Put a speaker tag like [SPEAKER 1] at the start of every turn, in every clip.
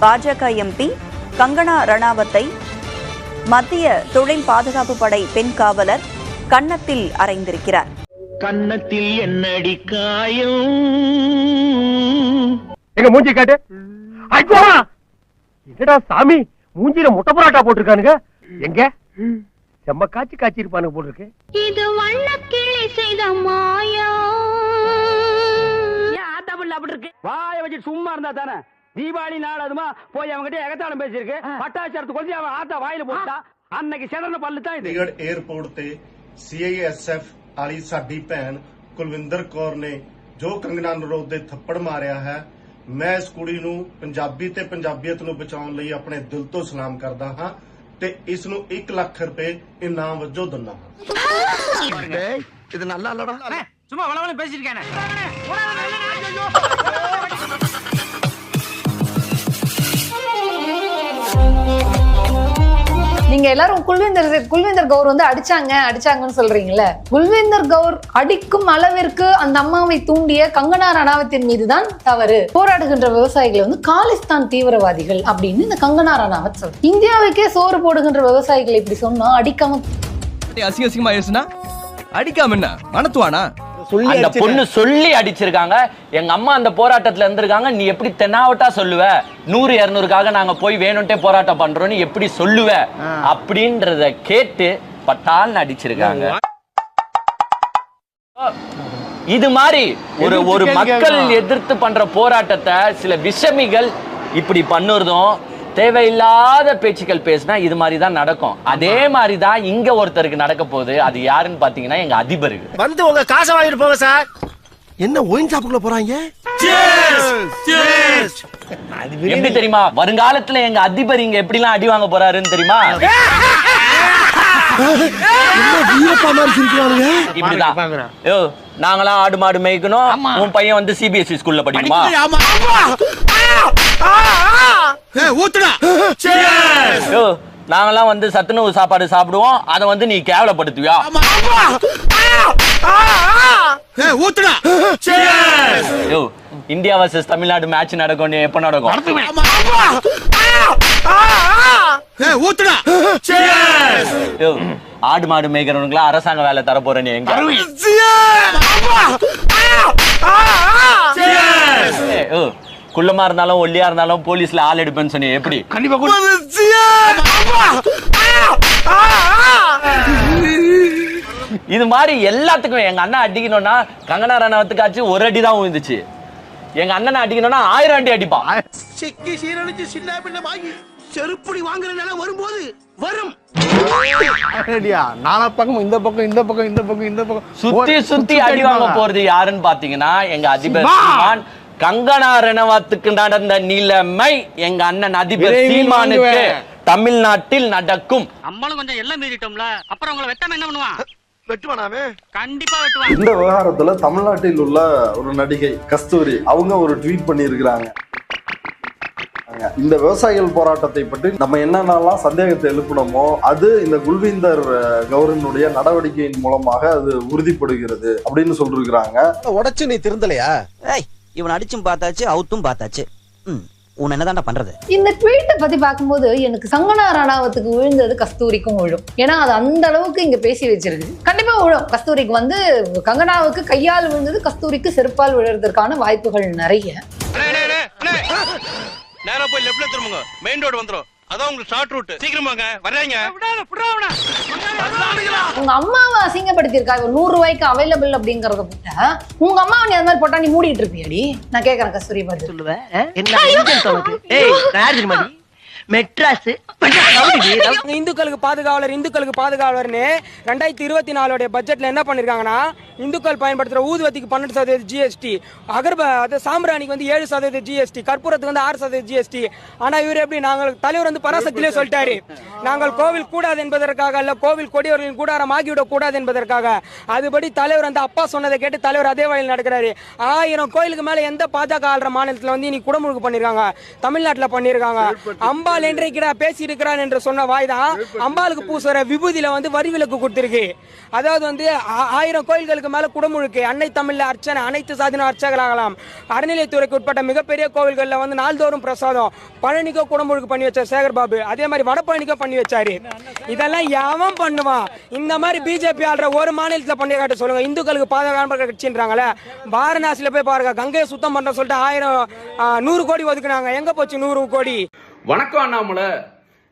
[SPEAKER 1] பாஜக எம்பி கங்கனா ரணாவத்தை மத்திய தொழில் பாதுகாப்பு படை பெண் காவலர் கன்னத்தில் அறைந்திருக்கிறார்.
[SPEAKER 2] கன்னத்தில் என்னடி காயம்?
[SPEAKER 3] எங்க மூஞ்சி காட்டு. ஐயோ! என்னடா சாமி? மூஞ்சில முட்டை பரோட்டா போட்டிருக்கானுங்க. எங்க? செம்ம காய்ச்சி காய்ச்சி இருப்பானுங்க போல இருக்கு
[SPEAKER 4] இது வண்ணக்கிளி செய்த மாயா.
[SPEAKER 5] ஏன் ஆட்டாப்புல அப்படி இருக்கு? வாய வச்சு சும்மா இருந்தா தானே? தீபாவளி நாள் அதுமா போய் அவங்ககிட்ட எகத்தாளம் பேசியிருக்கு. பட்டாச்சரத்து கொஞ்சம் அவன் ஆத்தா வாயில போட்டா அன்னைக்கு சிறந்த பல்லு தான் இது.
[SPEAKER 6] ਏਅਰਪੋਰਟ ਤੇ ਸੀਆਈਐਸਐਫ ਵਾਲੀ ਸਾਡੀ ਭੈਣ ਕੁਲਵਿੰਦਰ ਕੌਰ ਨੇ ਜੋ ਕੰਗਨਾ ਨਰੋਦ ਦੇ ਥੱਪੜ ਮਾਰਿਆ ਹੈ ਮੈਂ ਇਸ ਕੁੜੀ ਨੂੰ ਪੰਜਾਬੀ ਤੇ ਪੰਜਾਬੀਅਤ ਨੂੰ ਬਚਾਉਣ ਲਈ ਆਪਣੇ ਦਿਲ ਤੋਂ ਸਲਾਮ ਕਰਦਾ ਹਾਂ ਤੇ ਇਸ ਨੂੰ 1 ਲੱਖ ਰੁਪਏ ਇਨਾਮ ਵਜੋਂ ਦਿੰਦਾ ਹਾਂ
[SPEAKER 2] இது நல்லா இல்லடா
[SPEAKER 5] சும்மா வளவள பேசிட்டு இருக்கேன்
[SPEAKER 7] நீங்க எல்லாரும் குல்விந்தர் குல்விந்தர் கவுர் வந்து அடிச்சாங்க அடிச்சாங்கன்னு சொல்றீங்கல்ல? குல்விந்தர் கவுர் அடிக்கும் அளவிற்கு அந்த அம்மாவை தூண்டிய கங்கனா ரணாவத்தின் மீதுதான் தவறு. போராடுகின்ற விவசாயிகள் வந்து காலிஸ்தான் தீவிரவாதிகள் அப்படின்னு இந்த கங்கனா ரணாவத் சொல்ற இந்தியாவுக்கே சோறு போடுகின்ற விவசாயிகள் இப்படி சொன்னா அடிக்காம
[SPEAKER 8] அசிங்க அசிங்கமா அடிக்காம என்ன? மனத்துவானா?
[SPEAKER 9] அந்த பொண்ணு சொல்லி அடிச்சிருக்காங்க. எங்க அம்மா அந்த போராட்டத்துல இருந்திருக்காங்க. நீ எப்படி தென்னாவட்டா சொல்லுவ? நூறு இருநூறுக்காக நாங்க போய் வேணும்ட்டே போராட்டம் பண்றோம்னு எப்படி சொல்லுவ? அப்படின்றத கேட்டு பட்டால்னு அடிச்சிருக்காங்க. இது மாதிரி ஒரு ஒரு மக்கள் எதிர்த்து பண்ற போராட்டத்தை சில விஷமிகள் இப்படி பண்ணுறதும் தேவையில்லாத பேச்சுக்கள் பேசினா இது மாதிரி தான் நடக்கும். அதே மாதிரி தான் இங்க ஒருத்தருக்கு நடக்க போகுது. அது யாருன்னு பாத்தீங்கன்னா எங்க அதிபருக்கு.
[SPEAKER 2] வந்து உங்க காசை வாங்கிட்டு போங்க சார். என்ன ஒயின் ஷாப்புக்குள்ள போறாங்க?
[SPEAKER 9] எப்படி தெரியுமா? வருங்காலத்துல எங்க அதிபர் இங்க எப்படிலாம் அடி வாங்க போறாருன்னு தெரியுமா? நாங்களாம் ஆடு மாடு மேய்க்கணும். உன் பையன் வந்து சிபிஎஸ்இ ஸ்கூல்ல படிக்குமா?
[SPEAKER 2] ஆமா. ஊத்துடா.
[SPEAKER 9] யோ நாங்களாம் வந்து சத்துணவு சாப்பாடு சாப்பிடுவோம். அதை வந்து நீ கேவலப்படுத்துவியா?
[SPEAKER 2] ஊத்துடா.
[SPEAKER 9] Yo India versus Tamil Nadu match நடக்கும் எப்ப நடக்கும்?
[SPEAKER 2] ஊத்துடா.
[SPEAKER 9] யோ ஆடு மாடு மேய்க்கிறவனுக்குலாம் அரசாங்க வேலை தர எங்க? குள்ளமா இருந்தாலும் ஒல்லியா இருந்தாலும் போலீஸ்ல ஆள் எடுப்பேன்னு சொன்னி எப்படி? இது மாதிரி எல்லாத்துக்கும் எங்க அண்ணன் அடிக்கணும்னா கங்கனா ரணவத்துக்காச்சு ஒரு அடி தான் விழுந்துச்சு எங்க அண்ணனை அடிக்கணும்னா ஆயிரம் அடி அடிப்பான்
[SPEAKER 2] சிக்கி சீரழிச்சு சின்ன பின்ன வாங்கி செருப்படி வாங்குற நிலம் வரும்போது வரும்.
[SPEAKER 3] நாலா பக்கம் இந்த பக்கம் இந்த பக்கம் இந்த பக்கம் இந்த பக்கம்.
[SPEAKER 9] சுத்தி சுத்தி அடி வாங்க போறது யாருன்னு பாத்தீங்கன்னா எங்க அதிபர் கங்கனா ரணவத்துக்கு நடந்த நிலைமை எங்க அண்ணன் அதிபர் சீமானுக்கு. தமிழ்நாட்டில் நடக்கும்.
[SPEAKER 5] நம்மளும் கொஞ்சம் எல்லாம் மீறிட்டோம்ல. அப்புறம் உங்களை வெட்டாம என்ன பண்ணுவான்?
[SPEAKER 2] வெட்டுவானாமே?
[SPEAKER 5] கண்டிப்பா வெட்டுவான்.
[SPEAKER 10] இந்த விவகாரத்துல தமிழ்நாட்டில் உள்ள ஒரு நடிகை கஸ்தூரி அவங்க ஒரு ட்வீட் பண்ணியிருக்கிறாங்க. இந்த விவசாயிகள் போராட்டத்தை பற்றி நம்ம என்னென்னலாம் சந்தேகத்தை எழுப்பினோமோ அது இந்த குல்வீந்தர் அஹ், கௌரவனுடைய நடவடிக்கையின் மூலமாக அது உறுதிப்படுகிறது அப்படின்னு சொல்லிருக்கிறாங்க.
[SPEAKER 2] உடைச்சு நீ திருந்தலையா?
[SPEAKER 11] ஏய் இவன் அடிச்சும் பார்த்தாச்சு அவுத்தும் பார்த்தாச்சு. ம் உன் என்னதான்டா பண்றது?
[SPEAKER 7] இந்த ட்வீட்டை பத்தி பார்க்கும்போது எனக்கு சங்கனா ரணாவத்துக்கு விழுந்தது கஸ்தூரிக்கும் விழும். ஏன்னா அது அந்த அளவுக்கு இங்க பேசி வச்சிருக்கு. கண்டிப்பா விழும். கஸ்தூரிக்கு வந்து கங்கனாவுக்கு கையால் விழுந்தது கஸ்தூரிக்கு செருப்பால் விழுறதுக்கான வாய்ப்புகள் நிறைய.
[SPEAKER 2] நேரா போய் லெஃப்ட்ல திரும்புங்க. மெயின் ரோடு வந்துரும். அதான் உங்களுக்கு ஷார்ட் ரூட் சீக்கிரம் வாங்க. வர்றீங்க.
[SPEAKER 7] உங்க அம்மாவை அசிங்கப்படுத்தியிருக்கா? இவ நூறு ரூபாய்க்கு அவைலபிள் அப்படிங்கறத விட்ட உங்க அம்மாவை நீ அந்த மாதிரி போட்டா நீ மூடிட்டு இருப்பியாடி? நான் கேக்குறேன் கஸ்தூரி பார்த்து
[SPEAKER 5] சொல்லுவேன் என்ன ஏய் மெட்ராஸ்.
[SPEAKER 12] இந்துக்களுக்கு பாதுகாவலர் இந்துக்களுக்கு பாதுகாவலர்னு ரெண்டாயிரத்தி இருபத்தி நாலுடைய பட்ஜெட்ல என்ன பண்ணிருக்காங்கன்னா இந்துக்கள் பயன்படுத்துற ஊதுவத்திக்கு பன்னெண்டு சதவீத ஜிஎஸ்டி அகர்ப அது சாம்பிராணிக்கு வந்து ஏழு சதவீத ஜிஎஸ்டி கற்பூரத்துக்கு வந்து ஆறு சதவீத ஜிஎஸ்டி ஆனா இவர் எப்படி நாங்கள் தலைவர் வந்து பராசக்தியிலே சொல்லிட்டாரு. நாங்கள் கோவில் கூடாது என்பதற்காக அல்ல கோவில் கொடியவர்களின் கூடாரம் ஆகிவிடக் கூடாது என்பதற்காக. அதுபடி தலைவர் அந்த அப்பா சொன்னதை கேட்டு தலைவர் அதே வழியில் நடக்கிறாரு. ஆயிரம் கோயிலுக்கு மேல எந்த பாஜக ஆள்ற மாநிலத்துல வந்து இன்னைக்கு குடமுழுக்கு பண்ணிருக்காங்க. தமிழ்நாட்டுல பண்ணிருக்காங்க. அம்பா அம்பாள் என்றைக்கிடா பேசி இருக்கிறான் என்று சொன்ன வாய் தான் அம்பாளுக்கு பூசுற விபூதியில வந்து வரி விலக்கு கொடுத்திருக்கு. அதாவது வந்து ஆ- ஆயிரம் கோயில்களுக்கு மேல குடமுழுக்கு அன்னை தமிழ்ல அர்ச்சனை அனைத்து சாதின அர்ச்சகர்களாகலாம் அறநிலையத்துறைக்கு உட்பட்ட மிகப்பெரிய கோவில்களில் வந்து நாள்தோறும் பிரசாதம். பழனிக்கோ குடமுழுக்கு பண்ணி வச்சார் சேகர் பாபு. அதே மாதிரி வடபழனிக்கோ பண்ணி வச்சாரு. இதெல்லாம் எவன் பண்ணுவான்? இந்த மாதிரி பிஜேபி ஆள்ற ஒரு மாநிலத்தில் பண்ணி காட்ட சொல்லுங்க. இந்துக்களுக்கு பாதுகாப்பு கட்சின்றாங்களே வாரணாசியில் போய் பாருங்க. கங்கையை சுத்தம் பண்ற சொல்லிட்டு ஆயிரம் நூறு கோடி ஒதுக்குனாங்க. எங்க போச்சு நூறு கோடி?
[SPEAKER 13] வணக்கம் அண்ணாமலை.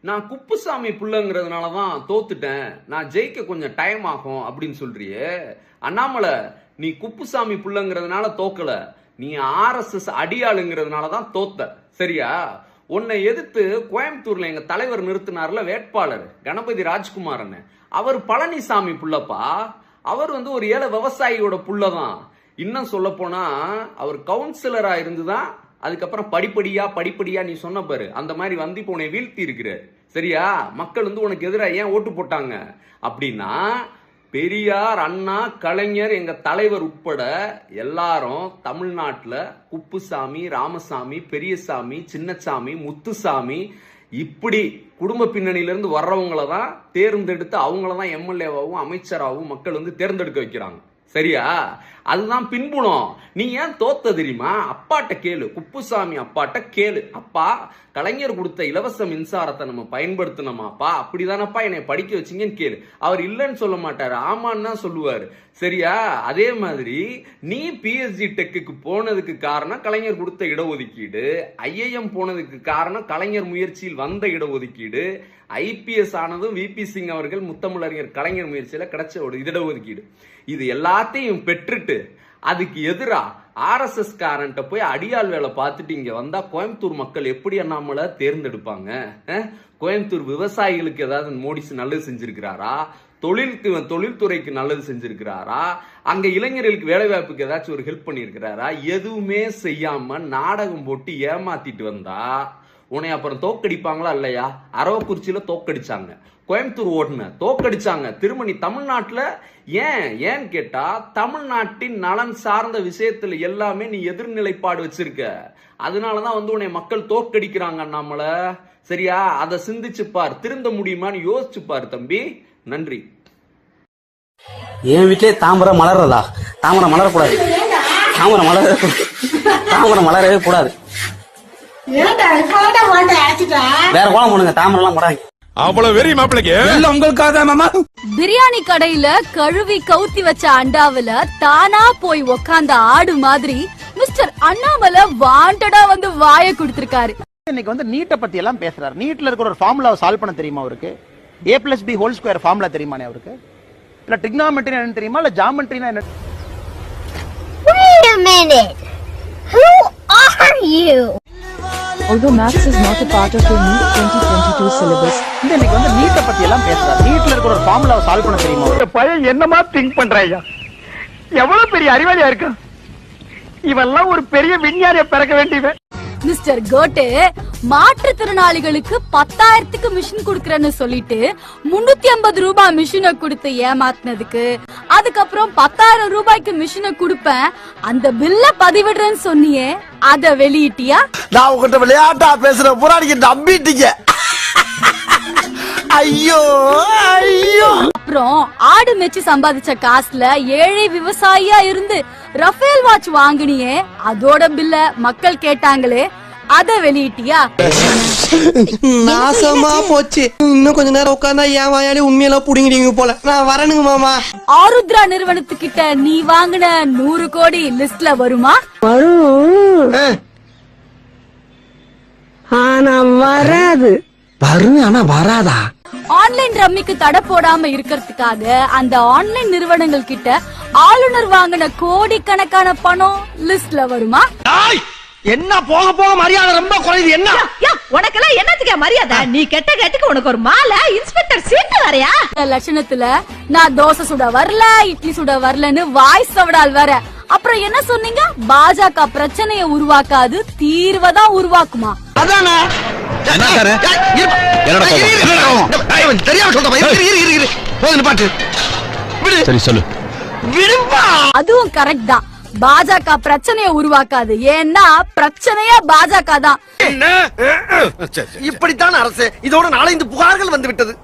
[SPEAKER 13] நான் குப்புசாமி புள்ளங்கிறதுனால தான் தோத்துட்டேன். நான் ஜெயிக்க கொஞ்சம் டைம் ஆகும் அப்படின்னு சொல்றியே. அண்ணாமலை நீ குப்புசாமி புள்ளங்கிறதுனால தோக்கல. நீ ஆர்எஸ்எஸ் அடியாளுங்கிறதுனால தான் தோத்த. சரியா? உன்னை எதிர்த்து கோயம்புத்தூர்ல எங்க தலைவர் நிறுத்தினார்ல வேட்பாளர் கணபதி ராஜ்குமார்னு. அவர் பழனிசாமி புள்ளப்பா. அவர் வந்து ஒரு ஏழை விவசாயியோட புள்ளதான். இன்னும் சொல்ல போனா அவர் கவுன்சிலரா இருந்துதான் அதுக்கப்புறம் படிப்படியா படிப்படியா நீ சொன்ன பாரு அந்த மாதிரி வந்து இப்போ உன்னை வீழ்த்தி இருக்கிற சரியா? மக்கள் வந்து உனக்கு எதிராக ஏன் ஓட்டு போட்டாங்க? அப்படின்னா பெரியார் அண்ணா கலைஞர் எங்க தலைவர் உட்பட எல்லாரும் தமிழ்நாட்டில் குப்புசாமி ராமசாமி பெரியசாமி சின்னசாமி முத்துசாமி இப்படி குடும்ப பின்னணியிலிருந்து வர்றவங்கள தான் தேர்ந்தெடுத்து அவங்கள தான் எம்எல்ஏவாகவும் அமைச்சராகவும் மக்கள் வந்து தேர்ந்தெடுக்க வைக்கிறாங்க. சரியா? அதுதான் பின்புலம். நீ ஏன் தோத்த தெரியுமா? அப்பாட்ட கேளு. குப்புசாமி அப்பாட்ட கேளு. அப்பா கலைஞர் கொடுத்த இலவச மின்சாரத்தை நம்ம பயன்படுத்தணுமாப்பா? அப்படிதானப்பா என்னை படிக்க வச்சீங்கன்னு கேளு. அவர் இல்லைன்னு சொல்ல மாட்டார். ஆமான்னு தான் சொல்லுவார். சரியா? அதே மாதிரி நீ பிஎஸ்ஜி டெக்குக்கு போனதுக்கு காரணம் கலைஞர் கொடுத்த இடஒதுக்கீடு. ஐஏஎம் போனதுக்கு காரணம் கலைஞர் முயற்சியில் வந்த இடஒதுக்கீடு. ஐபிஎஸ் ஆனதும் விபி சிங் அவர்கள் முத்தமிழறிஞர் கலைஞர் முயற்சியில் கிடைச்ச ஒரு இடஒதுக்கீடு. இது எல்லாத்தையும் பெற்றுட்டு அதுக்கு எதிரா ஆர்எஸ்எஸ் காரன்ட்ட போய் அடியாள் வேலை பார்த்துட்டு இங்க வந்தா கோயம்புத்தூர் மக்கள் எப்படி நம்மளை தேர்ந்தெடுப்பாங்க? கோயம்புத்தூர் விவசாயிகளுக்கு ஏதாவது மோடிஸ் நல்லது செஞ்சிருக்கிறாரா? தொழிலுக்கு தொழில்துறைக்கு நல்லது செஞ்சிருக்கிறாரா? அங்க இளைஞர்களுக்கு வேலை வாய்ப்புக்கு ஏதாச்சும் ஒரு ஹெல்ப் பண்ணியிருக்கிறாரா? எதுவுமே செய்யாம நாடகம் போட்டு ஏமாத்திட்டு வந்தா உன்னை அப்புறம் தோக்கடிப்பாங்களா இல்லையா? அரவக்குறிச்சியில தோக்கடிச்சாங்க. கோயம்புத்தூர் ஓட்டுன தோக்கடிச்சாங்க. திரும்ப நீ தமிழ்நாட்டுல ஏன் ஏன்னு கேட்டா தமிழ்நாட்டின் நலன் சார்ந்த விஷயத்துல எல்லாமே நீ எதிர்நிலைப்பாடு வச்சிருக்க. அதனாலதான் வந்து உன்னை மக்கள் தோக்கடிக்கிறாங்க நம்மள சரியா? அதை சிந்திச்சு பார். திருந்த முடியுமான்னு யோசிச்சு பார் தம்பி. நன்றி.
[SPEAKER 14] என் வீட்லயே தாமரை மலர்றதா? தாமரை மலரக்கூடாது. தாமரை மலர தாமரை மலரவே கூடாது. வேற கோலம் போடுங்க தாமரை எல்லாம் போடாங்க
[SPEAKER 15] அவ்வளவு வெறி மாப்பிளைக்கு?
[SPEAKER 14] உங்களுக்காக மாமா.
[SPEAKER 16] பிரியாணி கடையில கழுவி கவுத்தி வச்ச அண்டாவுல தானா போய் உக்காந்த ஆடு மாதிரி மிஸ்டர் அண்ணாமலை வாண்டடா வந்து வாய கொடுத்திருக்காரு.
[SPEAKER 17] இன்னைக்கு வந்து நீட்டை பத்தி எல்லாம் பேசுறாரு. நீட்ல இருக்கிற ஒரு ஃபார்முலாவை சால்வ் பண்ண தெரியுமா அவருக்கு? A plus B whole square formula தெரியுமானே அவருக்கு? இல்ல டிக்னாமெட்ரி என்ன தெரியுமா? இல்ல ஜாமெட்ரினா என்ன?
[SPEAKER 4] Wait a minute. Who are you?
[SPEAKER 18] Although maths is not a part of your NEET 2022 syllabus,
[SPEAKER 17] இந்த இன்னைக்கு வந்து நீட்டை பத்தி எல்லாம் பேசுறாரு. நீட்ல இருக்கிற ஒரு ஃபார்முலாவை சால்வ் பண்ண தெரியுமா? அவருக்கு
[SPEAKER 3] பையன் என்னமா திங்க் பண்றாயா எவ்வளவு பெரிய அறிவாளியா இருக்கு இவெல்லாம் ஒரு பெரிய விஞ்ஞானிய பிறக்க வேண்டியவன்.
[SPEAKER 16] மிஸ்டர் கோட்டே மாற்றுத்திறனாளிகளுக்கு பத்தாயிரத்துக்கு மிஷின் குடுக்கறேன்னு சொல்லிட்டு முன்னூத்தி ஐம்பது ரூபாய் மிஷினை கொடுத்து ஏமாத்தினதுக்கு. அதுக்கப்புறம் பத்தாயிரம் ரூபாய்க்கு மிஷினை கொடுப்பேன் அந்த பில்ல பதிவிடுறேன்னு சொன்னியே அத வெளியிட்டியா?
[SPEAKER 2] நான் உங்ககிட்ட விளையாட்டா பேசுற புறாடிக்கு நம்பிட்டீங்க. ஐயோ ஐயோ.
[SPEAKER 16] அப்புறம் ஆடு மெச்சு சம்பாதிச்ச காசுல ஏழை விவசாயியா இருந்து ரஃபேல் வாட்ச் வாங்கினியே. அதோட பில்ல மக்கள் கேட்டாங்களே அத வெளியிட்டியா?
[SPEAKER 2] நாசமா போச்சு. இன்னும் கொஞ்ச நேரம் உட்காந்தா ஏன் வாயாலே உண்மையெல்லாம் புடிங்கிடுவீங்க போல. நான் வரணுங்க மாமா.
[SPEAKER 16] ஆருத்ரா நிறுவனத்துக்கிட்ட நீ வாங்கின நூறு கோடி லிஸ்ட்ல வருமா?
[SPEAKER 2] வரும். ஆனா வராது. வரும் ஆனா வராதா?
[SPEAKER 16] ஆன்லைன் ரம்மிக்கு தடை போடாம இருக்கிறதுக்காக அந்த ஆன்லைன் நிறுவனங்கள் கிட்ட ஆளுநர் வாங்கின கோடிக்கணக்கான பணம் லிஸ்ட்ல வருமா?
[SPEAKER 2] என்ன போக போக மரியாதை ரொம்ப குறையுது. என்ன?
[SPEAKER 19] உனக்கெல்லாம் என்னத்துக்கு மரியாதை? நீ கெட்ட கேட்டுக்கு உனக்கு ஒரு மாலை இன்ஸ்பெக்டர் சீட்டு வரையா
[SPEAKER 16] லட்சணத்துல நான் தோசை சுட வரல இட்லி சுட வரலன்னு வாய்ஸ் சவடால் வேற. அப்புறம் என்ன சொன்னீங்க? பாஜக பிரச்சனையை உருவாக்காது தீர்வை தான் உருவாக்குமா?
[SPEAKER 2] அதானே? தெரியாம சொல்ற பையன் இரு இரு இரு போது பாட்டு விடு.
[SPEAKER 8] சரி சொல்லு.
[SPEAKER 2] விடுப்பா.
[SPEAKER 16] அதுவும் கரெக்ட் தான். பாஜக பிரச்சனைய உருவாக்காது. ஏன்னா பிரச்சனையே பாஜக தான்.
[SPEAKER 2] இப்படித்தான் அரசு. இதோட நாலஞ்சு புகார்கள் வந்து விட்டது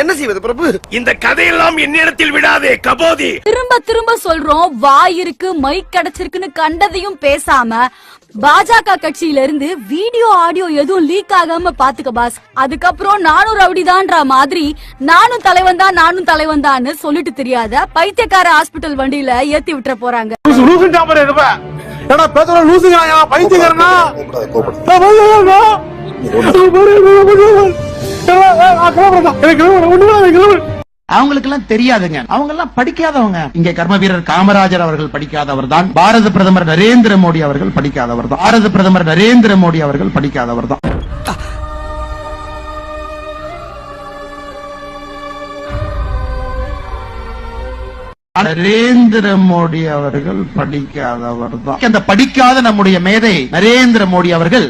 [SPEAKER 2] என்ன செய்வது பிரபு? இந்த கதையெல்லாம் என்னிடத்தில் விடாதே கபோதி.
[SPEAKER 16] திரும்ப திரும்ப சொல்றோம். வாய் இருக்கு மைக் கிடைச்சிருக்குன்னு கண்டதையும் பேசாம பாஜக கட்சியில இருந்து வீடியோ ஆடியோ எதுவும் லீக் ஆகாம பாத்துக்க பாஸ் அதுக்கப்புறம் நானும் ரவுடிதான்ற மாதிரி நானும் தலைவன் தான் நானும் தலைவன் தான்னு சொல்லிட்டு தெரியாத பைத்தியக்கார ஹாஸ்பிட்டல் வண்டியில ஏத்தி விட்டுற போறாங்க.
[SPEAKER 3] பைத்தியக்காரனா?
[SPEAKER 17] அவங்களுக்கு எல்லாம் தெரியாதுங்க. அவங்க எல்லாம் படிக்காதவங்க. இங்க கர்ம வீரர் காமராஜர் அவர்கள் படிக்காதவர் தான் பாரத பிரதமர் நரேந்திர மோடி அவர்கள் படிக்காதவர் தான் பாரத பிரதமர் நரேந்திர மோடி அவர்கள் படிக்காதவர் தான் நரேந்திர மோடி அவர்கள் படிக்காதவர் தான் அந்த படிக்காத நம்முடைய மேதை நரேந்திர மோடி அவர்கள்